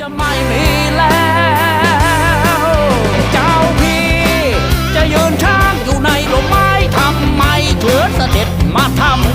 จะไม่มีแล้ว เจ้าพี่ จะยืนช้างอยู่ในลมไม้ทำไมเถิดเสด็จมาทำ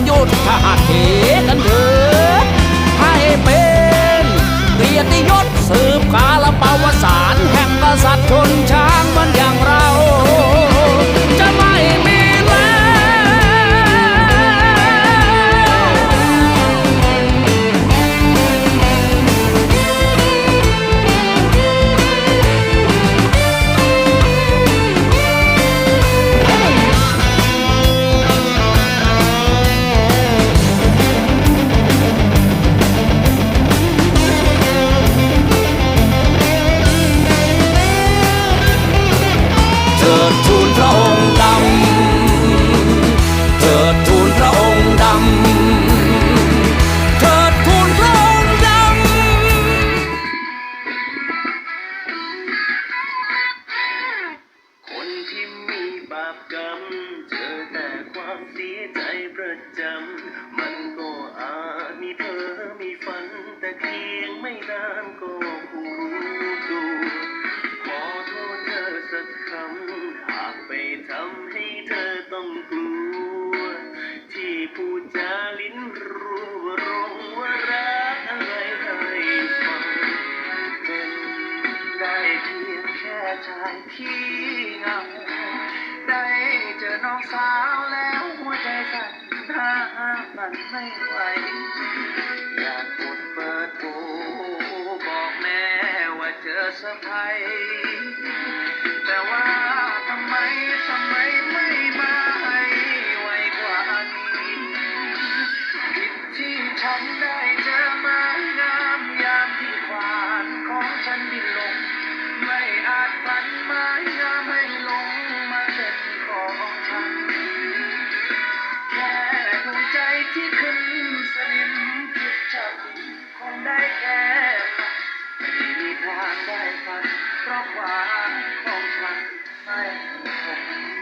สียใจประจำ มันก็อาจมีเธอมีฝัน แต่เพียงไม่นานก็คงรู้ตัวขอโทษเธอสักคำ หากไปทำให้เธอต้องกลัว ที่พูดจาลิ้นรู้ว่ารงว่ารักอะไรให้ฟังเป็นได้เพียงแค่ชายที่เงาได้เจอน้องสาว มันไม่ไหว อยากกดเปิดดูบอกแม่ว่าเจอสะพายานได้ฟันเพราะความของฉันไม่คง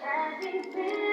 Can't be